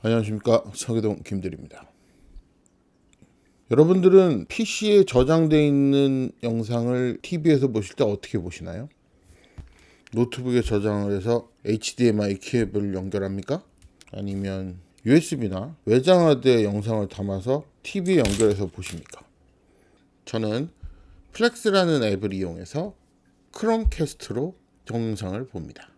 안녕하십니까 서계동 김대리입니다. 여러분들은 PC에 저장되어 있는 영상을 TV에서 보실 때 어떻게 보시나요? 노트북에 저장을 해서 HDMI 케이블을 연결합니까? 아니면 USB나 외장하드에 영상을 담아서 TV에 연결해서 보십니까? 저는 플렉스라는 앱을 이용해서 크롬캐스트로 동영상을 봅니다.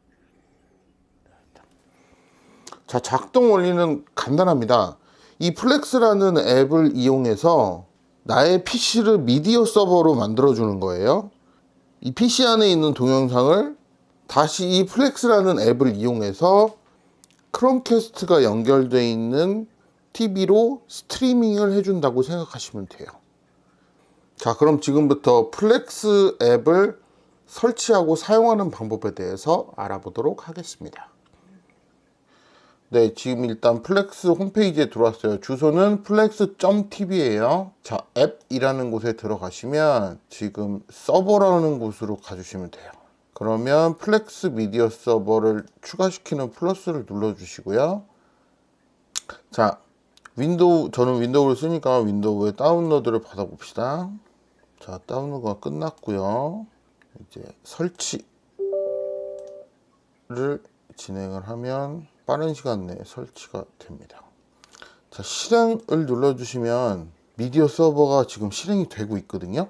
자, 작동 원리는 간단합니다. 이 플렉스라는 앱을 이용해서 나의 PC를 미디어 서버로 만들어주는 거예요. 이 PC 안에 있는 동영상을 다시 이 플렉스라는 앱을 이용해서 크롬캐스트가 연결되어 있는 TV로 스트리밍을 해준다고 생각하시면 돼요. 자, 그럼 지금부터 플렉스 앱을 설치하고 사용하는 방법에 대해서 알아보도록 하겠습니다. 네, 지금 일단 플렉스 홈페이지에 들어왔어요. 주소는 flex.tv예요. 자, 앱이라는 곳에 들어가시면 지금 서버라는 곳으로 가주시면 돼요. 그러면 플렉스 미디어 서버를 추가시키는 플러스를 눌러주시고요. 자, 윈도우, 저는 윈도우를 쓰니까 윈도우에 다운로드를 받아봅시다. 자, 다운로드가 끝났고요. 이제 설치를 진행을 하면 빠른 시간 내에 설치가 됩니다. 자, 실행을 눌러주시면 미디어 서버가 지금 실행이 되고 있거든요.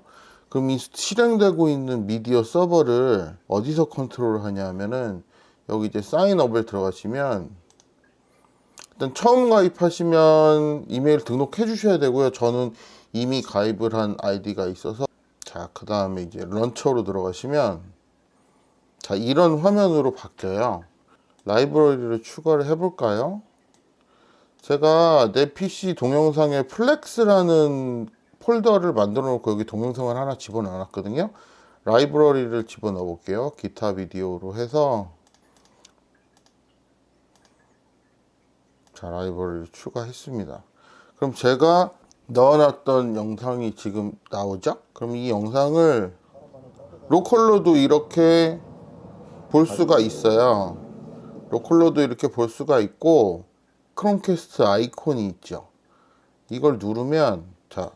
그럼 이 실행되고 있는 미디어 서버를 어디서 컨트롤 하냐 하면은 여기 이제 사인업을 들어가시면 일단 처음 가입하시면 이메일 등록해 주셔야 되고요. 저는 이미 가입을 한 아이디가 있어서 자, 그 다음에 이제 런처로 들어가시면 자, 이런 화면으로 바뀌어요. 라이브러리를 추가를 해볼까요? 제가 내 PC 동영상에 플렉스라는 폴더를 만들어 놓고 여기 동영상을 하나 집어넣어 놨거든요. 라이브러리를 집어넣어 볼게요. 기타 비디오로 해서 자, 라이브러리를 추가했습니다. 그럼 제가 넣어놨던 영상이 지금 나오죠? 그럼 이 영상을 로컬로도 이렇게 볼 수가 있어요. 로컬로도 이렇게 볼 수가 있고 크롬캐스트 아이콘이 있죠. 이걸 누르면 자,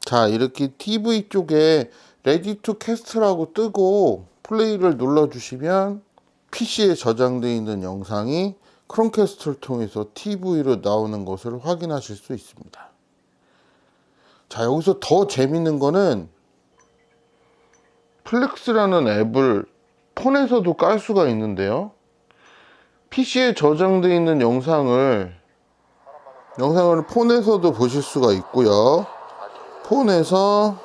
자 이렇게 TV 쪽에 레디 투 캐스트라고 뜨고 플레이를 눌러주시면 PC에 저장되어 있는 영상이 크롬캐스트를 통해서 TV로 나오는 것을 확인하실 수 있습니다. 자 여기서 더 재밌는 거는 플렉스라는 앱을 폰에서도 깔 수가 있는데요. PC에 저장되어 있는 영상을 영상을 폰에서도 보실 수가 있고요. 폰에서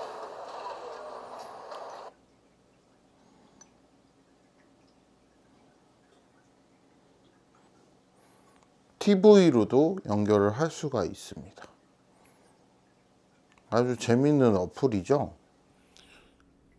TV로도 연결을 할 수가 있습니다. 아주 재밌는 어플이죠.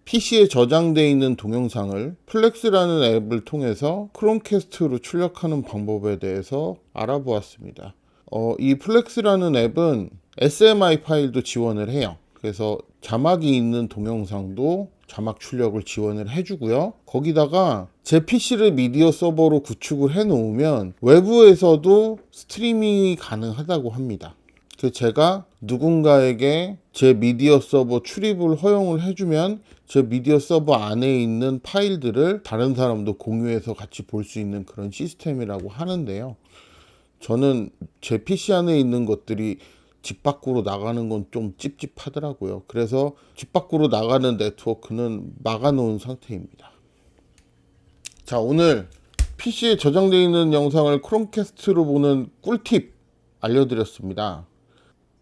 PC에 저장되어 있는 동영상을 플렉스라는 앱을 통해서 크롬캐스트로 출력하는 방법에 대해서 알아보았습니다. 어, 이 플렉스라는 앱은 SMI 파일도 지원을 해요. 그래서 자막이 있는 동영상도 자막 출력을 지원을 해주고요. 거기다가 제 PC를 미디어 서버로 구축을 해 놓으면 외부에서도 스트리밍이 가능하다고 합니다. 그 제가 누군가에게 제 미디어 서버 출입을 허용을 해주면 제 미디어 서버 안에 있는 파일들을 다른 사람도 공유해서 같이 볼 수 있는 그런 시스템이라고 하는데요. 저는 제 PC 안에 있는 것들이 집 밖으로 나가는 건 좀 찝찝하더라고요. 그래서 집 밖으로 나가는 네트워크는 막아놓은 상태입니다. 자, 오늘 PC에 저장되어 있는 영상을 크롬캐스트로 보는 꿀팁 알려드렸습니다.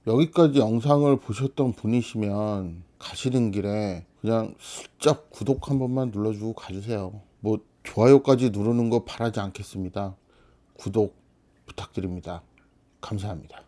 여기까지 영상을 보셨던 분이시면 가시는 길에 그냥 슬쩍 구독 한 번만 눌러주고 가주세요. 뭐 좋아요까지 누르는 거 바라지 않겠습니다. 구독 부탁드립니다. 감사합니다.